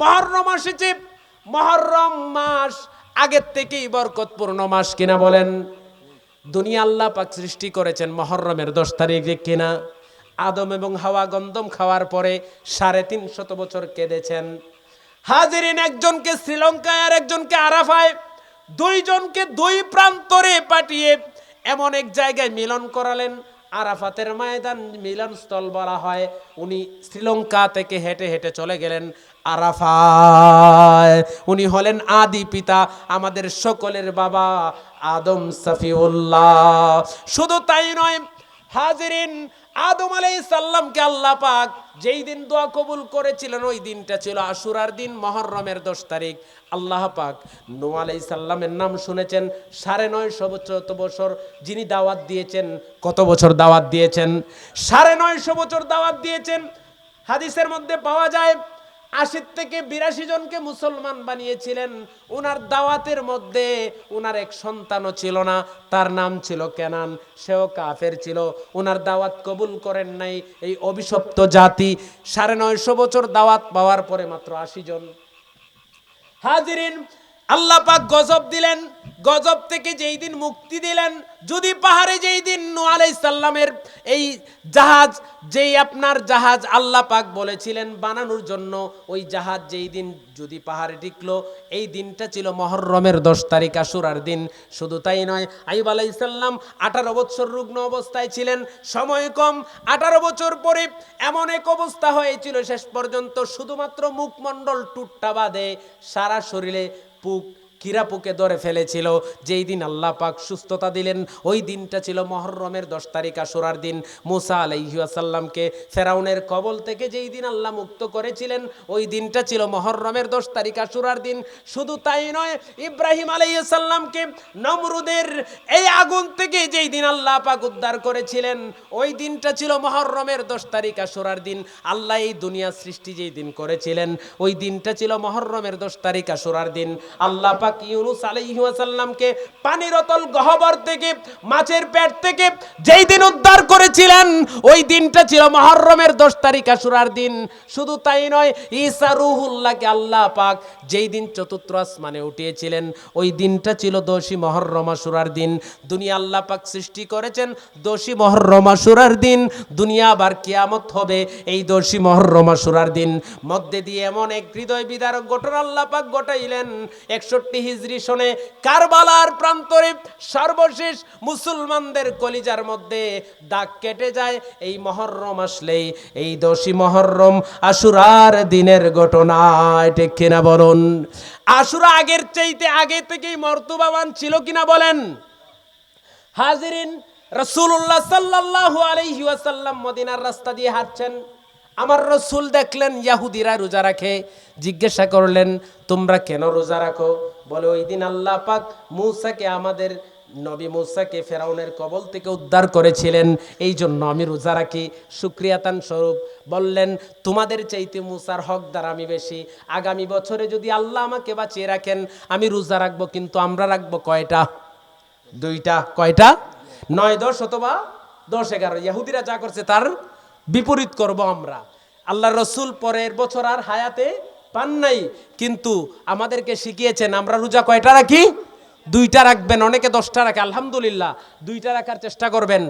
মহরম এসেছে মহরম মাস আগের থেকেই বরকতপূর্ণ মাস কিনা বলেন? দুনিয়া আল্লাহ পাক সৃষ্টি করেছেন মহরমের দশ তারিখে কিনা? আদম এবং হাওয়া গন্দম খাওয়ার পরে সাড়ে তিন শত বছর কেঁদেছেন। হাজিরিন একজনকে শ্রীলঙ্কায় আর একজনকে আরাফায়, দুইজনকে দুই প্রান্তরে পাঠিয়ে এমন এক জায়গায় মিলন করালেন। আরাফাতের ময়দান মিলনস্থল বলা হয়। উনি শ্রীলঙ্কা থেকে হেঁটে হেঁটে চলে গেলেন আরাফায়। উনি হলেন আদি পিতা, আমাদের সকলের বাবা আদম সাফিউল্লাহ। শুধু তাই নয় হাজিরিন আদম আলাইহিস সাল্লামকে আল্লাহ পাক যেই দিন দোয়া কবুল করেছিলেন, ওই দিনটা ছিল আশুরার দিন, মহরমের দশ তারিখ। আল্লাহ পাক নূহ আলাইহিস সাল্লামের নাম শুনেছেন, সাড়ে নয়শো বছর বছর যিনি দাওয়াত দিয়েছেন, কত বছর দাওয়াত দিয়েছেন? সাড়ে নয়শো বছর দাওয়াত দিয়েছেন। হাদিসের মধ্যে পাওয়া যায় আশি থেকে বিরাশি জনকে মুসলমান বানিয়েছিলেন। উনার দাওয়াতের মধ্যে উনার এক সন্তানও ছিল না, তার নাম ছিল কেনান, সেও কাফের ছিল। উনার দাওয়াত কবুল করেন নাই এই অভিশপ্ত জাতি। সাড়ে নয়শো বছর দাওয়াত পাওয়ার পরে মাত্র আশি জন। হাজিরিন আল্লাহ পাক গজব দিলেন, গজব থেকে যেই দিন মুক্তি দিলেন, যদি পাহাড়ে যেই দিন নূহ আলাইহিস সাল্লামের এই জাহাজ, যেই আপনার জাহাজ আল্লাহ পাক বলেছিলেন বানানোর জন্য, ওই জাহাজ যেই দিন যদি পাহাড়ে টিকলো, এই দিনটা ছিল মহরমের দশ তারিখ আশুরার দিন। শুধু তাই নয় আইব আলাইসাল্লাম আঠারো বছর রুগ্ন অবস্থায় ছিলেন, সময় কম, আঠারো বছর পরে এমন এক অবস্থা হয়েছিল শেষ পর্যন্ত, শুধুমাত্র মুখমণ্ডল টুট্টা বাদে সারা শরীরে পুক কিরাপুকে ধরে ফেলেছিল। যেই দিন আল্লাহ পাক সুস্থতা দিলেন, ওই দিনটা ছিল মহরমের দশ তারিখ আশুরার দিন। মুসা আলাইহাসাল্লামকে ফেরাউনের কবল থেকে যেই দিন আল্লাহ মুক্ত করেছিলেন, ওই দিনটা ছিল মহরমের দশ তারিখ আশুরার দিন। শুধু তাই নয়, ইব্রাহিম আলাইসাল্লামকে নমরুদের এই আগুন থেকে যেই দিন আল্লাহ পাক উদ্ধার করেছিলেন, ওই দিনটা ছিল মহরমের দশ তারিখ আশুরার দিন। আল্লাহ এই দুনিয়া সৃষ্টি যেই দিন করেছিলেন, ওই দিনটা ছিল মহরমের দশ তারিখ আশুরার দিন। আল্লাহ পাক ইউনুস আলাইহাসাল্লামকে পানির অতল গহবর থেকে, মাছের পেট থেকে যেই দিন উদ্ধার করেছিলেন, ওই দিনটা ছিল মহরমের দশ তারিখ আশুরার দিন। শুধু তাই নয়, ঈসা রুহুল্লাহকে আল্লাহ পাক যেই দিন চতুর্থ আসমানে উঠিয়েছিলেন, ওই দিনটা ছিল দোষী মহরম আশুরার দিন। দুনিয়া আল্লাহ পাক সৃষ্টি করেছেন দোষী মহরম আশুরার দিন, দুনিয়া আবার কিয়ামত হবে এই দোষী মহরম আশুরার দিন। মধ্যে দিয়ে এমন এক হৃদয় বিদারক ঘটনা আল্লাহ পাক ঘটাইলেন, একষট্টি হিজরি শোনে, কারবালার প্রান্তরে সর্বশেষ মুসলমানদের কলিজার মধ্যে দাগ কেটে যায়। এই মহরম আসলেই, এই দোষী মহরম আশুরার দিনের ঘটনা ঠিক কিনা বলুন? আশুরা আগের চাইতে আগে থেকেই মর্তুবাবান ছিল কিনা বলেন? হাজিরিন রসুল্লাহ সাল্লাল্লাহু আলাইহি ওয়াসাল্লাম মদিনার রাস্তা দিয়ে হাঁটছেন। আমার রসুল দেখলেন, ইয়াহুদিরা রোজা রাখে। জিজ্ঞাসা করলেন, তোমরা কেন রোজা রাখো? বলে, ওই দিন আল্লাহ পাক মূসাকে, আমাদের নবী মূসাকে ফেরাউনের কবল থেকে উদ্ধার করেছিলেন। এই জন্য আমি রোজা রাখি। সুক্রিয়াতান স্বরূপ বললেন, তোমাদের চাইতে মুসার হকদার আমি বেশি। আগামী বছরে যদি আল্লাহ আমাকে বাঁচিয়ে রাখেন, আমি রোজা রাখব, কিন্তু আমরা রাখব কয়টা? দুইটা? কয়টা? নয়, দশ অথবা দশ এগারো। ইহুদিরা যা করছে তার বিপরীত করব আমরা। আল্লাহ রসুল পরের বছর আর হায়াতে পান নাই, কিন্তু আমাদেরকে শিখিয়েছেন, আমরা রোজা কয়টা রাখি? দুইটা রাখবেন, অনেকে দশটা রাখে, আলহামদুলিল্লাহ, দুইটা রাখার চেষ্টা করবেন।